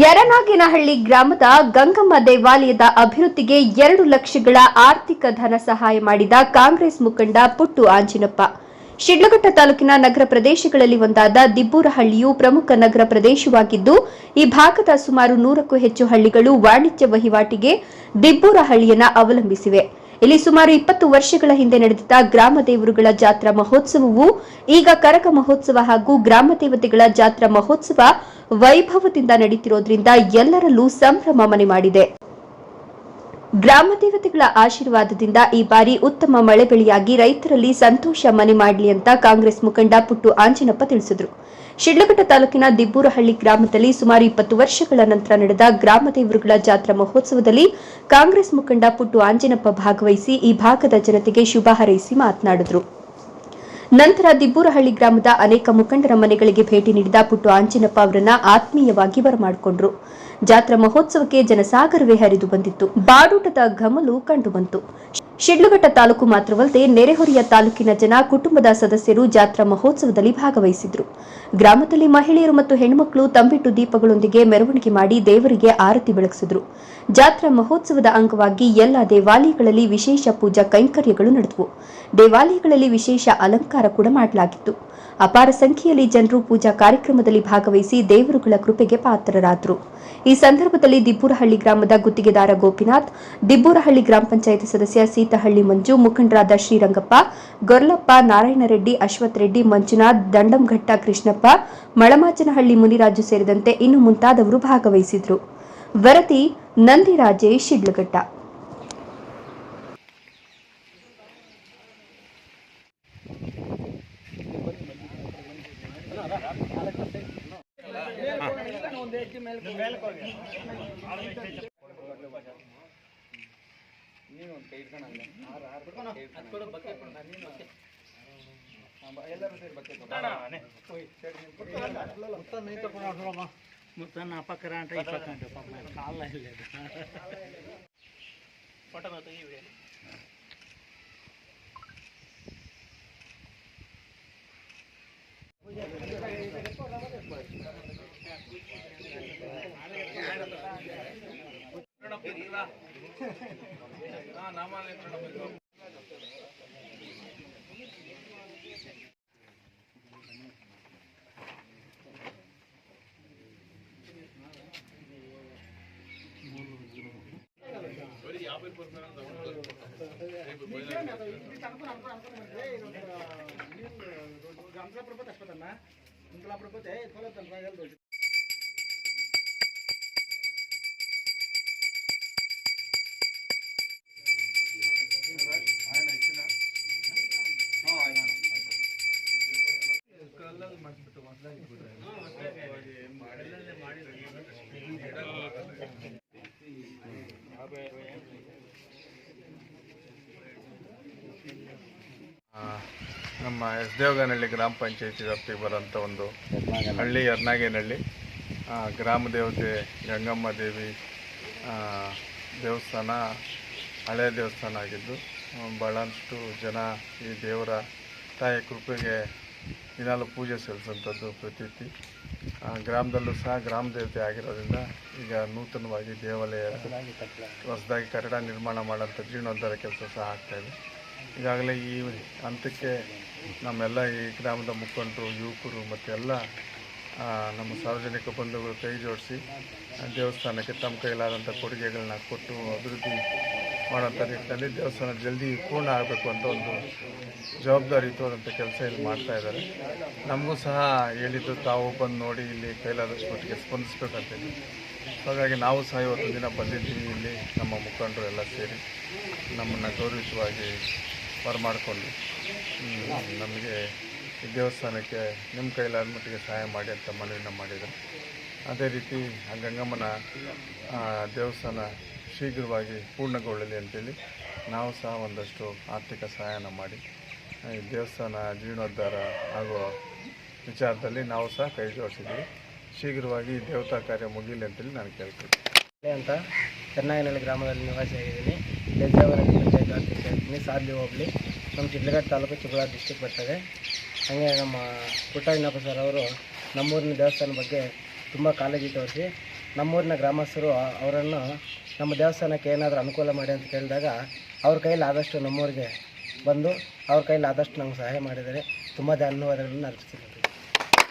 ಯರನಾಗೇನಹಳ್ಳಿ ಗ್ರಾಮದ ಗಂಗಮ್ಮ ದೇವಾಲಯದ ಅಭಿವೃದ್ಧಿಗೆ ಎರಡು ಲಕ್ಷಗಳ ಆರ್ಥಿಕ ಧನ ಸಹಾಯ ಮಾಡಿದ ಕಾಂಗ್ರೆಸ್ ಮುಖಂಡ ಪುಟ್ಟು ಆಂಜಿನಪ್ಪ. ಶಿಡ್ಲಘಟ್ಟ ತಾಲೂಕಿನ ನಗರ ಪ್ರದೇಶಗಳಲ್ಲಿ ಒಂದಾದ ದಿಬ್ಬೂರಹಳ್ಳಿಯು ಪ್ರಮುಖ ನಗರ ಪ್ರದೇಶವಾಗಿದ್ದು, ಈ ಭಾಗದ ಸುಮಾರು ನೂರಕ್ಕೂ ಹೆಚ್ಚು ಹಳ್ಳಿಗಳು ವಾಣಿಜ್ಯ ವಹಿವಾಟಿಗೆ ದಿಬ್ಬೂರಹಳ್ಳಿಯನ್ನು ಅವಲಂಬಿಸಿವೆ. ಇಲ್ಲಿ ಸುಮಾರು ಇಪ್ಪತ್ತು ವರ್ಷಗಳ ಹಿಂದೆ ನಡೆದಿದ್ದ ಗ್ರಾಮ ದೇವರುಗಳ ಜಾತ್ರಾ ಮಹೋತ್ಸವವು ಈಗ ಕರಕ ಮಹೋತ್ಸವ ಹಾಗೂ ಗ್ರಾಮ ದೇವತೆಗಳ ಜಾತ್ರಾ ಮಹೋತ್ಸವ ವೈಭವದಿಂದ ನಡೀತಿರೋದ್ರಿಂದ ಎಲ್ಲರಲ್ಲೂ ಸಂಭ್ರಮ ಮನೆ ಮಾಡಿದೆ. ಗ್ರಾಮ ದೇವತೆಗಳ ಆಶೀರ್ವಾದದಿಂದ ಈ ಬಾರಿ ಉತ್ತಮ ಮಳೆ ಬೆಳೆಯಾಗಿ ರೈತರಲ್ಲಿ ಸಂತೋಷ ಮನೆ ಮಾಡಲಿ ಅಂತ ಕಾಂಗ್ರೆಸ್ ಮುಖಂಡ ಪುಟ್ಟು ಆಂಜನಪ್ಪ ತಿಳಿಸಿದರು. ಶಿಡ್ಲಘಟ್ಟ ತಾಲೂಕಿನ ದಿಬ್ಬೂರಹಳ್ಳಿ ಗ್ರಾಮದಲ್ಲಿ ಸುಮಾರು ಇಪ್ಪತ್ತು ವರ್ಷಗಳ ನಂತರ ನಡೆದ ಗ್ರಾಮ ದೇವರುಗಳ ಜಾತ್ರಾ ಮಹೋತ್ಸವದಲ್ಲಿ ಕಾಂಗ್ರೆಸ್ ಮುಖಂಡ ಪುಟ್ಟು ಆಂಜನಪ್ಪ ಭಾಗವಹಿಸಿ ಈ ಭಾಗದ ಜನತೆಗೆ ಶುಭ ಹಾರೈಸಿ ಮಾತನಾಡಿದರು. ನಂತರ ದಿಬ್ಬೂರಹಳ್ಳಿ ಗ್ರಾಮದ ಅನೇಕ ಮುಖಂಡರ ಮನೆಗಳಿಗೆ ಭೇಟಿ ನೀಡಿದ ಪುಟ್ಟು ಆಂಜಿನಪ್ಪ ಅವರನ್ನ ಆತ್ಮೀಯವಾಗಿ ಬರಮಾಡಿಕೊಂಡ್ರು. ಜಾತ್ರಾ ಮಹೋತ್ಸವಕ್ಕೆ ಜನಸಾಗರವೇ ಹರಿದು ಬಂದಿತ್ತು. ಬಾಡೂಟದ ಘಮಲು ಕಂಡುಬಂತು ಶಿಡ್ಲಘಟ್ಟ ತಾಲೂಕು ಮಾತ್ರವಲ್ಲದೆ ನೆರೆಹೊರೆಯ ತಾಲೂಕಿನ ಜನ ಕುಟುಂಬದ ಸದಸ್ಯರು ಜಾತ್ರಾ ಮಹೋತ್ಸವದಲ್ಲಿ ಭಾಗವಹಿಸಿದ್ರು. ಗ್ರಾಮದಲ್ಲಿ ಮಹಿಳೆಯರು ಮತ್ತು ಹೆಣ್ಣುಮಕ್ಕಳು ತಂಬಿಟ್ಟು ದೀಪಗಳೊಂದಿಗೆ ಮೆರವಣಿಗೆ ಮಾಡಿ ದೇವರಿಗೆ ಆರತಿ ಬೆಳಗಿಸಿದ್ರು. ಜಾತ್ರಾ ಮಹೋತ್ಸವದ ಅಂಗವಾಗಿ ಎಲ್ಲ ದೇವಾಲಯಗಳಲ್ಲಿ ವಿಶೇಷ ಪೂಜಾ ಕೈಂಕರ್ಯಗಳು ನಡೆದವು. ದೇವಾಲಯಗಳಲ್ಲಿ ವಿಶೇಷ ಅಲಂಕಾರ ಕೂಡ ಮಾಡಲಾಗಿತ್ತು. ಅಪಾರ ಸಂಖ್ಯೆಯಲ್ಲಿ ಜನರು ಪೂಜಾ ಕಾರ್ಯಕ್ರಮದಲ್ಲಿ ಭಾಗವಹಿಸಿ ದೇವರುಗಳ ಕೃಪೆಗೆ ಪಾತ್ರರಾದರು. ಈ ಸಂದರ್ಭದಲ್ಲಿ ದಿಬ್ಬೂರಹಳ್ಳಿ ಗ್ರಾಮದ ಗುತ್ತಿಗೆದಾರ ಗೋಪಿನಾಥ್, ದಿಬ್ಬೂರಹಳ್ಳಿ ಗ್ರಾಮ ಪಂಚಾಯತ್ ಸದಸ್ಯ ಸೀತಹಳ್ಳಿ ಮಂಜು, ಮುಖಂಡರಾದ ಶ್ರೀರಂಗಪ್ಪ, ಗೊರ್ಲಪ್ಪ ನಾರಾಯಣರೆಡ್ಡಿ, ಅಶ್ವಥ್ ರೆಡ್ಡಿ, ಮಂಜುನಾಥ್, ದಂಡಂಘಟ್ಟ ಕೃಷ್ಣಪ್ಪ, ಮಳಮಾಚನಹಳ್ಳಿ ಮುನಿರಾಜು ಸೇರಿದಂತೆ ಇನ್ನು ಮುಂತಾದವರು ಭಾಗವಹಿಸಿದರು ವರದಿ ನಂದಿರಾಜೇಶ್ ಶಿಡ್ಲಘಟ್ಟ. ಮುತ್ತನ್ನ ಪಕ್ಕರ ಅಂತ ಈ ಪಕ್ಕ ಅಂತ ಪಾಪ ಕಾಲ ಇಲ್ಲ యాభై పర్సెంట్ రేపు గంటల ప్రభుత్వ కష్టపడన్నా ఇంట్లో ప్రభుత్వ తొలగలుగుతుంది ಆ, ನಮ್ಮ ಎಸ್ ದೇವಗನಹಳ್ಳಿ ಗ್ರಾಮ ಪಂಚಾಯತಿ ವ್ಯಾಪ್ತಿಗೆ ಬರೋಂಥ ಒಂದು ಹಳ್ಳಿ ಯರ್ನಾಗೇನಹಳ್ಳಿ. ಗ್ರಾಮ ದೇವತೆ ಗಂಗಮ್ಮ ದೇವಿ ದೇವಸ್ಥಾನ ಹಳೆಯ ದೇವಸ್ಥಾನ ಆಗಿದ್ದು ಭಾಳಷ್ಟು ಜನ ಈ ದೇವರ ತಾಯಿ ಕೃಪೆಗೆ ದಿನಾಲು ಪೂಜೆ ಸಲ್ಲಿಸುವಂಥದ್ದು ಪ್ರತೀತಿ. ಗ್ರಾಮದಲ್ಲೂ ಸಹ ಗ್ರಾಮ ದೇವತೆ ಆಗಿರೋದ್ರಿಂದ ಈಗ ನೂತನವಾಗಿ ದೇವಾಲಯ ಹೊಸದಾಗಿ ಕಟ್ಟಡ ನಿರ್ಮಾಣ ಮಾಡೋಂಥ ಜೀರ್ಣೋದ್ಧಾರ ಕೆಲಸ ಸಹ ಆಗ್ತಾಯಿದೆ ಈಗಾಗಲೇ ಈ ಹಂತಕ್ಕೆ ನಮ್ಮೆಲ್ಲ ಈ ಗ್ರಾಮದ ಮುಖಂಡರು, ಯುವಕರು ಮತ್ತು ಎಲ್ಲ ನಮ್ಮ ಸಾರ್ವಜನಿಕ ಬಂಧುಗಳು ಕೈ ಜೋಡಿಸಿ ದೇವಸ್ಥಾನಕ್ಕೆ ತಮ್ಮ ಕೈಲಾದಂಥ ಕೊಡುಗೆಗಳನ್ನ ಕೊಟ್ಟು ಅಭಿವೃದ್ಧಿ ಮಾಡೋಂಥ ನಿಟ್ಟಿನಲ್ಲಿ ದೇವಸ್ಥಾನ ಜಲ್ದಿ ಪೂರ್ಣ ಆಗಬೇಕು ಅಂತ ಒಂದು ಜವಾಬ್ದಾರಿ ತೋರಂಥ ಕೆಲಸ ಇಲ್ಲಿ ಮಾಡ್ತಾ ಇದ್ದಾರೆ. ನಮಗೂ ಸಹ ಹೇಳಿದ್ದು ತಾವು ಬಂದು ನೋಡಿ ಇಲ್ಲಿ ಕೈಲಾದಷ್ಟು ಮಟ್ಟಿಗೆ ಸ್ಪಂದಿಸ್ಬೇಕಂತೇಳಿ ಹಾಗಾಗಿ ನಾವು ಸಹ ಇವತ್ತು ದಿನ ಬಂದಿದ್ದೀವಿ ಇಲ್ಲಿ, ನಮ್ಮ ಮುಖಂಡರು ಎಲ್ಲ ಸೇರಿ. ನಮ್ಮನ್ನು ಗೌರವಿತವಾಗಿ ಬರಮಾಡಿಕೊಂಡು ನಮಗೆ ಈ ದೇವಸ್ಥಾನಕ್ಕೆ ನಿಮ್ಮ ಕೈಲಾದ ಮಟ್ಟಿಗೆ ಸಹಾಯ ಮಾಡಿ ಅಂತ ಮನವಿನ ಮಾಡಿದರು. ಅದೇ ರೀತಿ ಗಂಗಮ್ಮನ ದೇವಸ್ಥಾನ ಶೀಘ್ರವಾಗಿ ಪೂರ್ಣಗೊಳ್ಳಲಿ ಅಂತೇಳಿ ನಾವು ಸಹ ಒಂದಷ್ಟು ಆರ್ಥಿಕ ಸಹಾಯನ ಮಾಡಿ, ಈ ದೇವಸ್ಥಾನ ಜೀರ್ಣೋದ್ಧಾರ ಆಗುವ ವಿಚಾರದಲ್ಲಿ ನಾವು ಸಹ ಕೈ ಜೋಡಿಸಿದ್ದೀವಿ. ಶೀಘ್ರವಾಗಿ ದೇವತಾ ಕಾರ್ಯ ಮುಗಿಲಿ ಅಂತೇಳಿ ನಾನು ಕೇಳ್ತೀನಿ. ಅಂತ ಚೆನ್ನಾಗಿನಲ್ಲಿ ಗ್ರಾಮದಲ್ಲಿ ನಿವಾಸಿಯಾಗಿದ್ದೀನಿ ದೇವನಹಳ್ಳಿ ಪಂಚಾಯತ್ ಆಫೀಸ್ ಸೇರ್ತೀನಿ ಸಾಧ್ಯ ಹೋಬಳಿ ನಮ್ಮ ಚಿತ್ರಘಟ್ಟ ತಾಲೂಕು ಚಿಕ್ಕಬಳ್ಳಾಪುರ ಡಿಸ್ಟಿಕ್ ಬರ್ತದೆ. ಹಾಗೆ ನಮ್ಮ ಪುಟ್ಟಣ್ಣಪ್ಪ ಸರ್ ಅವರು ನಮ್ಮೂರಿನ ದೇವಸ್ಥಾನ ಬಗ್ಗೆ ತುಂಬ ಕಾಳಜಿ ತೋರಿಸಿ ನಮ್ಮೂರಿನ ಗ್ರಾಮಸ್ಥರು ಅವರನ್ನು ನಮ್ಮ ದೇವಸ್ಥಾನಕ್ಕೆ ಏನಾದರೂ ಅನುಕೂಲ ಮಾಡಿ ಅಂತ ಕೇಳಿದಾಗ ಅವ್ರ ಕೈಯಲ್ಲಿ ಆದಷ್ಟು ನಮ್ಮೂರಿಗೆ ಬಂದು ಅವ್ರ ಕೈಯಲ್ಲಿ ಆದಷ್ಟು ನಮ್ಗೆ ಸಹಾಯ ಮಾಡಿದರೆ ತುಂಬ ಧನ್ಯವಾದಗಳನ್ನು ಅರ್ಪಿಸ್ತೀನಿ.